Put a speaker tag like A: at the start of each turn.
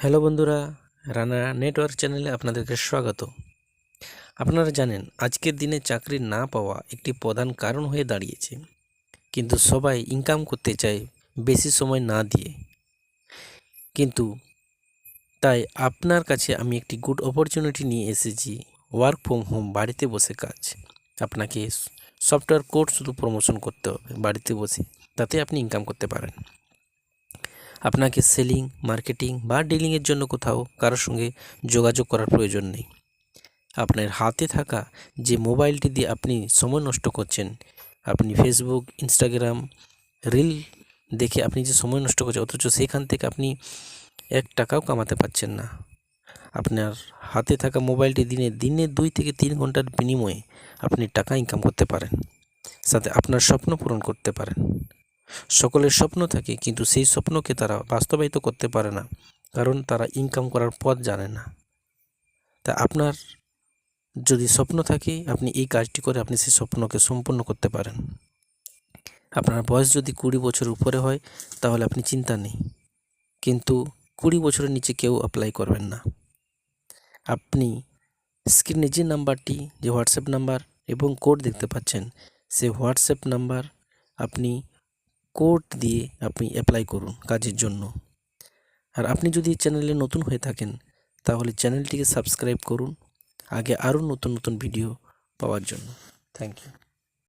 A: Hello বন্ধুরা, Rana network চ্যানেলে আপনাদেরকে স্বাগত। আপনারা জানেন, আজকের দিনে চাকরি না পাওয়া একটি প্রধান কারণ হয়ে দাঁড়িয়েছে। কিন্তু সবাই ইনকাম করতে চায় বেশি সময় না দিয়ে। কিন্তু তাই আপনার কাছে আমি একটি গুড অপরচুনিটি নিয়ে এসেছি ওয়ার্ক ফ্রম হোম বাড়িতে বসে কাজ। আপনাকে সফটওয়্যার কোর্স শুধু প্রমোশন করতে হবে, বাড়িতে বসে, তাতে আপনি ইনকাম করতে পারেন। আপনাকে সেলিং, মার্কেটিং বা ডিলিংয়ের জন্য কোথাও কারোর সঙ্গে যোগাযোগ করার প্রয়োজন নেই। আপনার হাতে থাকা যে মোবাইলটি দিয়ে আপনি সময় নষ্ট করছেন, আপনি ফেসবুক ইনস্টাগ্রাম রিল দেখে আপনি যে সময় নষ্ট করছেন, অথচ সেখান থেকে আপনি এক টাকাও কামাতে পারছেন না। আপনার হাতে থাকা মোবাইলটি দিনে দিনে দুই থেকে তিন ঘণ্টার বিনিময়ে আপনি টাকা ইনকাম করতে পারেন। সাথে আপনার স্বপ্ন পূরণ করতে পারেন। সকলের স্বপ্ন থাকে, কিন্তু সেই স্বপ্নকে তারা বাস্তবায়িত করতে পারে না, কারণ তারা ইনকাম করার পথ জানে না। তা আপনার যদি স্বপ্ন থাকে, আপনি এই কাজটি করে আপনি সেই স্বপ্নকে সম্পূর্ণ করতে পারেন। আপনার বয়স যদি কুড়ি বছর উপরে হয়, তাহলে আপনি চিন্তা নেই, কিন্তু কুড়ি বছরের নিচে কেউ অ্যাপ্লাই করবেন না। আপনি স্ক্রিনে যে নাম্বারটি, যে হোয়াটসঅ্যাপ নাম্বার এবং কোড দেখতে পাচ্ছেন, সেই হোয়াটসঅ্যাপ নাম্বার আপনি কোড দিয়ে আপনি অ্যাপ্লাই করুন কাজের জন্য। আর আপনি যদি চ্যানেলে নতুন হয়ে থাকেন, তাহলে চ্যানেলটিকে সাবস্ক্রাইব করুন। আগে আরও নতুন নতুন ভিডিও পাওয়ার জন্য। Thank you